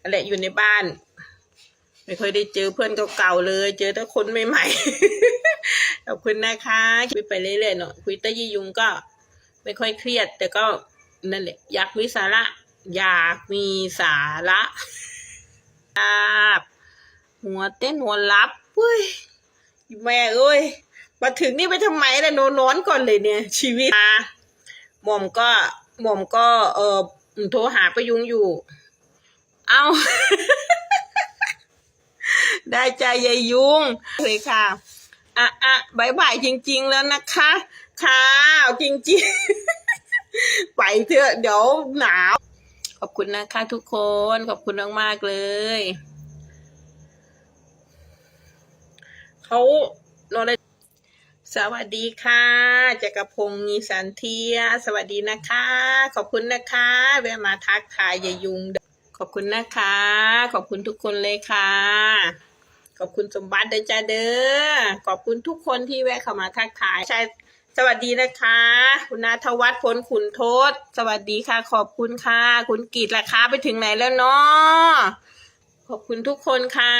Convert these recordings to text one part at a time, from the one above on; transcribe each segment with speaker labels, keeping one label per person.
Speaker 1: นั่นแหละอยู่ในบ้าน ไม่ค่อยได้เจอเพื่อนเก่าๆเลย เจอแต่คนใหม่ๆขอบคุณนะคะคุยไปเรื่อยๆเนาะคุยแตะยี่ยุงก็ ไม่ค่อยเครียด แต่ก็นั่นแหละอยากมีสาระ อยากมีสาระครับหัวเต้นหัวรับเว้ยแม่เอ้ยมาถึงนี่ไปทำไมล่ะโนนอนก่อนเลยเนี่ย ชีวิตอะหม่อมก็หม่อมก็เออโทรหาประยุงอยู่ เอา ได้ใจยายยุงเลยค่ะ อะอะบายบายจริง ๆ แล้วนะคะ ค่ะ จริง ๆ ไปเถอะ เดี๋ยวหนาว ขอบคุณนะคะทุกคน ขอบคุณมากๆเลยเขาโนอนเลยสวัสดีค่ะจักรพงศ์มีสันเทีย สวัสดีนะคะ ขอบคุณนะคะแวะมาทักทายยายยุง ขอบคุณนะคะ ขอบคุณทุกคนเลยค่ะ ขอบคุณสมบัติเด้อจ้าเด้อ ขอบคุณทุกคนที่แวะเข้ามาทักทายใช่สวัสดีนะคะ คุณนาทวัฒน์พลขุนทศ สวัสดีค่ะ ขอบคุณค่ะ คุณกีดราคาไปถึงไหนแล้วเนาะขอบคุณทุกคนค่ะ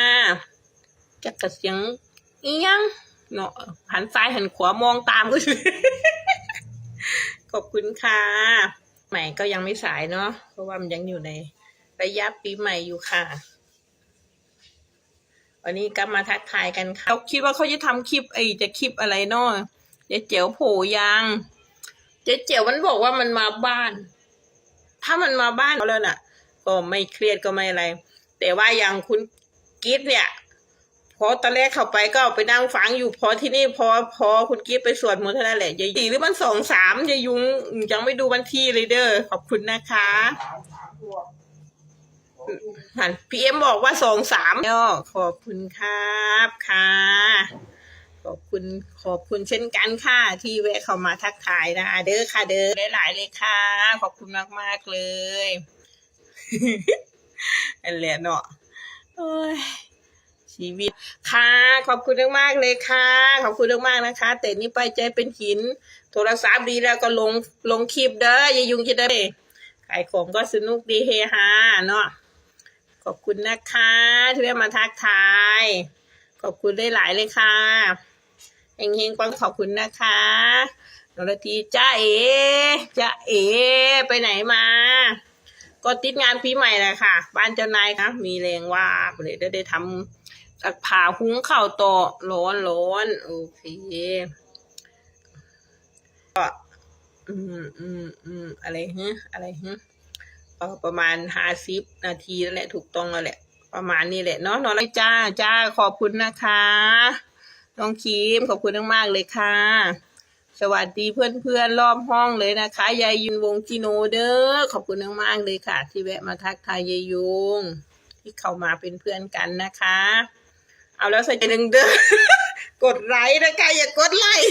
Speaker 1: จะกระเสียงเอียงเนาะหันซ้ายหันขวามองตามก็ขอบคุณค่ะ ใหม่ก็ยังไม่สายเนาะเพราะว่ามันยังอยู่ใน ระยะปีใหม่อยู่ค่ะ วันนี้ก็มาทักทายกันค่ะเขาคิดว่าเขาจะทำคลิปไอจะคลิปอะไรเนาะเจ๊เจ๋วโผยังเจ๊เจ๋วมันบอกว่ามันมาบ้าน ถ้ามันมาบ้านเขาแล้วน่ะ ก็ไม่เครียดก็ไม่อะไร แต่ว่าอย่างคุณกิฟเนี่ย พอตอนแรกเข้าไปก็ไปนั่งฟังอยู่พอที่นี่พอพอคุณกิฟไปสวดมนต์เท่านั้นแหละยายสี่หรือมันสองสามยายยุงยังไม่ดูวันที่เลยเด้อขอบคุณนะคะ พีเอ็มบอกว่าสองสามย่อขอบคุณครับค่ะ ขอบคุณขอบคุณเช่นกันค่ะ ที่แวะเข้ามาทักทายนะเด้อค่ะเด้อหลายๆเลยค่ะ ขอบคุณมากมากๆเลยอันแหละเนาะชีวิตค่ะ ขอบคุณมากๆเลยค่ะ ขอบคุณมากๆนะคะ แต่นี่ไปใจเป็นหิน โทรศัพท์ดีแล้วก็ลงลงคลิปเด้ออย่ายุ่งจะได้ขายของก็สนุกดีเฮฮาเนาะ อบคุณนะคะ ที่ได้มาทักทาย ขอบคุณได้หลายเลยค่ะเฮงเฮงปังขอบคุณนะคะนรทีจ้าเอจ้าเอ ไปไหนมา ก็ติดงานปีใหม่แหละค่ะ บ้านเจ้านายนะมีแรงว่าเลยได้ได้ทำสักผ่าหุงข้าวต่อร้อนร้อนโอเคก็อืมอืมอืมอะไรฮะอะไรฮะ เออประมาณห้าสิบนาทีแล้วแหละถูกต้องแล้วแหละ ประมาณนี้แหละเนาะนอนเลยจ้าจ้าขอบคุณนะคะน้องคีมขอบคุณมากๆเลยค่ะ สวัสดีเพื่อนๆรอบห้องเลยนะคะยายยุนวงจิโนเด้อขอบคุณมากๆเลยค่ะ ที่แวะมาทักทายยายยุงที่เข้ามาเป็นเพื่อนกันนะคะ เอาแล้วใส่ใจหนึ่งเด้อกดไลค์นะคะอย่ากดไลค์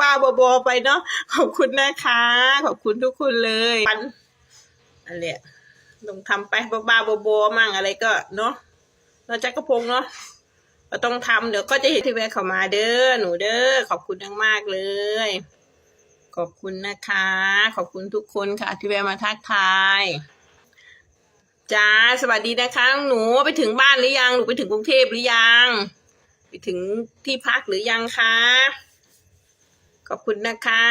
Speaker 1: บ้าๆบอๆไปเนาะขอบคุณนะคะ ขอบคุณทุกคนเลยปัน อันเนี้ยลองทำไปบ้าๆบอๆมั่งอะไรก็เนาะเราจักระพงเนาะเราต้องทำเดี๋ยวก็จะเห็นที่แวะเข้ามาเด้อหนูเด้อขอบคุณมากๆเลย ขอบคุณนะคะ ขอบคุณทุกคนค่ะ ที่แวะมาทักทายจ้าสวัสดีนะคะหนูไปถึงบ้านหรือยังหนูไปถึงกรุงเทพหรือยัง ไปถึงที่พักหรือยังคะขอบคุณนะคะ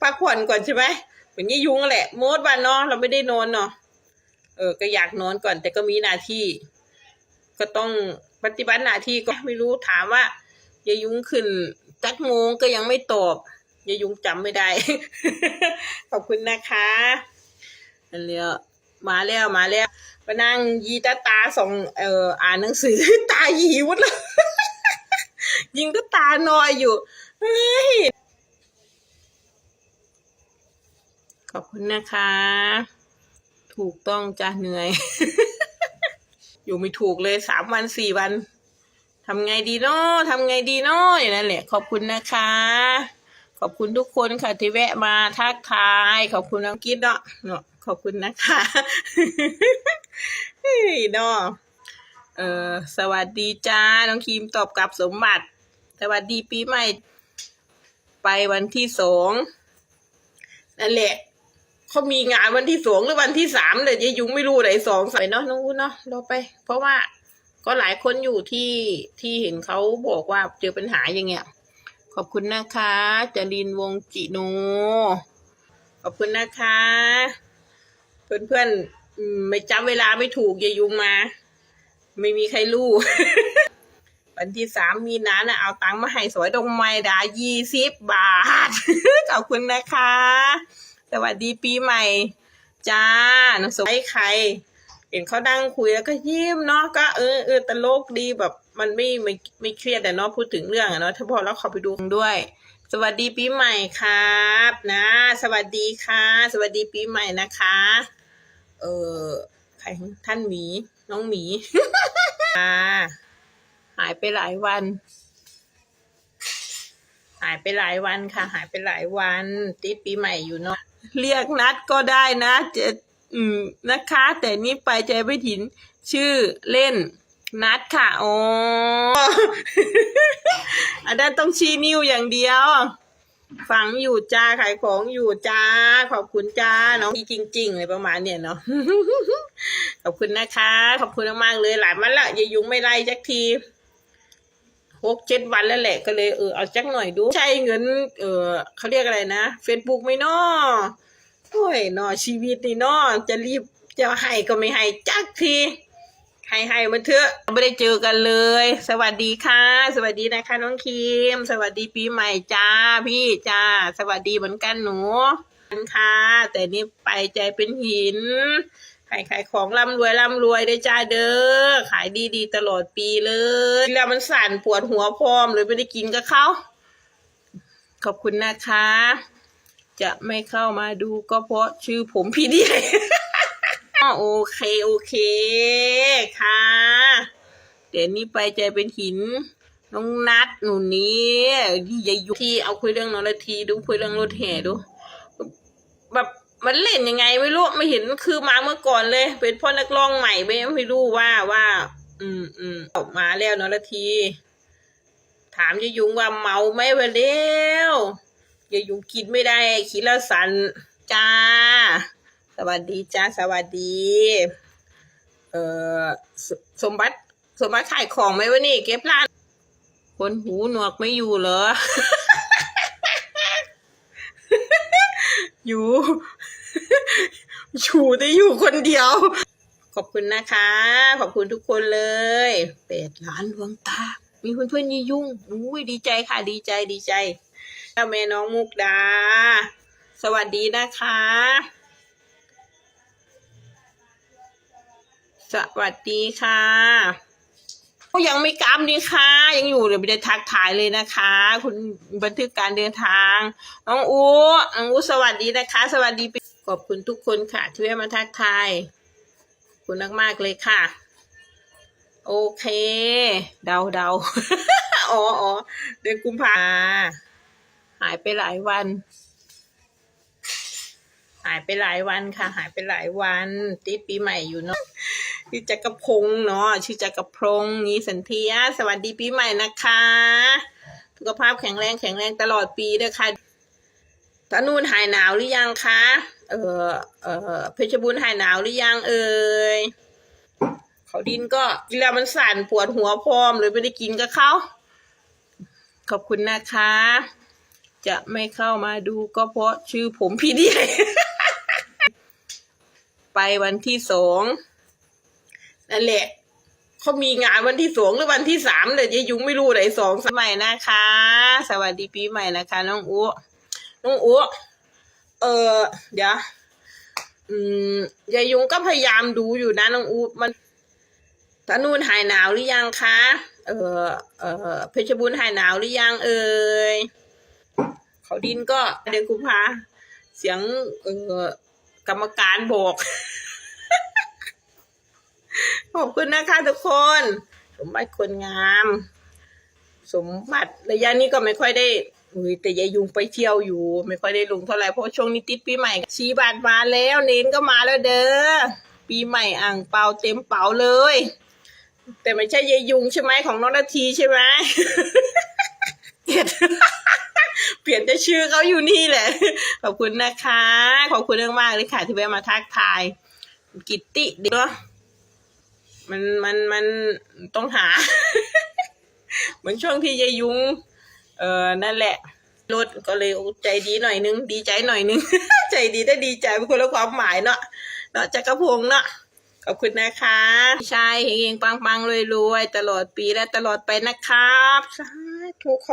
Speaker 1: พักผ่อนก่อนใช่ไหม เหมือนยี่ยุงแหละโมดวันเนาะเราไม่ได้นอนเนาะเออ ก็อยากนอนก่อน แต่ก็มีหน้าที่ ก็ต้องปฏิบัติหน้าที่ก็ไม่รู้ถามว่ายายุงขึ้นจักโมงก็ยังไม่ตอบยายุงจำไม่ได้ ขอบคุณนะคะอันเนี้ยมาแล้วมาแล้วมานั่งยีตาตาส่องเอ่ออ่านหนังสือตาหยีหมดเลยยิงก็ตานอยอยู่เฮ้ย ขอบคุณนะคะ ถูกต้องจ้ะเหนื่อย อยู่ไม่ถูกเลยสามวันสี่วันทำไงดีเนาะทำไงดีเนาะอย่างนั้นแหละ ขอบคุณนะคะ ขอบคุณทุกคนค่ะที่แวะมาทักทาย ขอบคุณน้องกิ๊ดเนาะเนาะขอบคุณนะคะเฮ้ยเนาะเออสวัสดีจ้า น้องครีมตอบกลับสมบัติ สวัสดีปีใหม่ ไปวันที่สองนั่นแหละ เขามีงานวันที่สองหรือวันที่สามเลยยายยุงไม่รู้ไหนสองใส่เนาะน้องอุ้นเนาะเรอไป เพราะว่าก็หลายคนอยู่ที่ที่เห็นเขาบอกว่าเจอปัญหาอย่างเงี้ย ขอบคุณนะคะจรินวงจิโนขอบคุณนะคะเพื่อนเพื่อนๆไม่จำเวลาไม่ถูกยายยุงมา ไม่มีใครรู้วันที่สามมีนานะเอาตังค์มาให้สวยดงไม้ดายี่สิบบาท ขอบคุณนะคะ สวัสดีปีใหม่ จ้าน้องสวยใคร เห็นเขาดังคุยแล้วก็ยิ้มเนาะก็เออเออตลกดีแบบ มันไม่ไม่ไม่เครียดแต่เนาะพูดถึงเรื่องอะเนาะถ้าพอแล้วขอไปดูด้วย สวัสดีปีใหม่ครับนะ สวัสดีค่ะ สวัสดีปีใหม่นะคะ เออใครท่านหมีน้องหมีอ่าหายไปหลายวัน หายไปหลายวันค่ะ หายไปหลายวันติดปีใหม่อยู่เนาะ เรียกนัดก็ได้นะจะอืมนะคะ แต่นี่ไปใจไม่ถิน ชื่อเล่นนัดค่ะอ๋ออันนั้นต้องชี้นิ้วอย่างเดียวฟังอยู่จ้าขายของอยู่จ้า ขอบคุณจ้าน้องที่จริงๆเลยประมาณเนี่ยเนาะขอบคุณนะคะ ขอบคุณมากๆเลยหลายวันละอย่ายยุงไม่ไล่จักที หกเจ็ดวันแล้วแหละก็เลยเออเอาจักหน่อยดู ใช่เงิน เออเขาเรียกอะไรนะเฟซบุ๊กไหม่นอโอ้ยนอชีวิตนี่เนอจะรีบจะให้ก็ไม่ให้จักทีให้ให้มาเถอะไม่ได้เจอกันเลย สวัสดีค่ะ สวัสดีนะคะน้องคิม สวัสดีปีใหม่จ้าพี่จ้า สวัสดีเหมือนกันหนูค่ะ แต่นี่ไปใจเป็นหิน ขายขายของร่ำรวยร่ำรวยได้จ้าเด้อขายดีดีๆตลอดปีเลยแล้วมันสั่นปวดหัวพร้อมเลยไม่ได้กินกับเขาขอบคุณนะคะ จะไม่เข้ามาดูก็เพราะชื่อผมพี่เดียโอเคโอเคค่ะ เดี๋ยวนี้ไปใจเป็นหินน้องนัดหนูนี้ยายยุที่เอาคุยเรื่องนอนทีดูคุยเรื่องรถแห่ดูแบบ มันเล่นยังไงไม่รู้ไม่เห็นคือมาเมื่อก่อนเลย เป็นพ่อนักร้องใหม่ไม่ไม่รู้ว่าว่า อืมอืมออกมาแล้วนอนที ถามยายยุงว่าเมาไหมวะเดียวยายยุงกินไม่ได้คิดแล้วสันจ้า สวัสดีจ้าสวัสดี เอ่อสสมบัติสมบัติขายของไหมวะนี่ เก็บร้านคนหูหนวกไม่อยู่เหรออยู่ อยู่ได้อยู่คนเดียว ขอบคุณนะคะ ขอบคุณทุกคนเลยเป็ดล้านดวงตา มีเพื่อนๆยี่ยุ่งอุ้ยดีใจค่ะ ดีใจดีใจเจ้าแม่น้องมุกดา สวัสดีนะคะ สวัสดีค่ะก็ยังไม่กลับนี่ค่ะ ยังอยู่เดี๋ยวไม่ได้ทักทายเลยนะคะ คุณบันทึกการเดินทาง น้องอูน้องอูสวัสดีนะคะ สวัสดีปี ขอบคุณทุกคนค่ะ ที่แวะมาทักทายคุณมากๆเลยค่ะ โอเค เดาเดาอ๋ออ๋อเดือนกุมภาหายไปหลายวัน หายไปหลายวันค่ะ หายไปหลายวันติดปีใหม่อยู่เนาะชื่อจักรพงศ์เนาะชื่อจักรพงศ์นี้สันเทียสวัสดีปีใหม่นะคะสุขภาพแข็งแรงแข็งแรงตลอดปีด้วยค่ะตานูนหายหนาวหรือยังคะ เออเออเพชรบูรณ์หายหนาวหรือยังเอ่ยเขาดินก็กินแล้วมันสั่นปวดหัวพร้อมเลยไม่ได้กินกับเขาขอบคุณนะคะ จะไม่เข้ามาดูก็เพราะชื่อผมพี่เดียไปวันที่สองนั่นแหละเขามีงานวันที่สองหรือวันที่สามเลยยายยุงไม่รู้ไหนสองสมัยนะคะ สวัสดีปีใหม่นะคะ น้องอูน้องอู เออเดี๋ยวอืมยายยุงก็พยายามดูอยู่นะน้องอูมันตานูนหายหนาวหรือยังคะ เออเออเพชรบูรณ์หายหนาวหรือยังเอ่ยเขาดินก็เดือนกุมภาเสียงเออกรรมการบอกขอบคุณนะคะทุกคน สมบัติคนงาม สมบัติระยะนี้ก็ไม่ค่อยได้ อุ้ยแต่ยายยุงไปเที่ยวอยู่ ไม่ค่อยได้ลงเท่าไหร่เพราะช่วงนี้ติดปีใหม่ ชีบาทมาแล้วเน้นก็มาแล้วเด้อปีใหม่อ่างเปาเต็มเป๋าเลย แต่ไม่ใช่ยายยุงใช่ไหมของน้องนาทีใช่ไหมเกลียดเปลี่ยนแต่ชื่อเขาอยู่นี่แหละ ขอบคุณนะคะ ขอบคุณมากๆเลยค่ะที่แวะมาทักทาย กิตติเนาะมันมันมันต้องหา เหมือนช่วงที่ยายยุง เออนั่นแหละรถก็เลยใจดีหน่อยนึง ดีใจหน่อยนึง ใจดีได้ดีใจเป็นคนละความหมายเนาะเนาะจักรพงษ์เนาะขอบคุณนะคะใช่เฮงๆปังๆรวยๆตลอดปีและตลอดไปนะครับสาธุขอ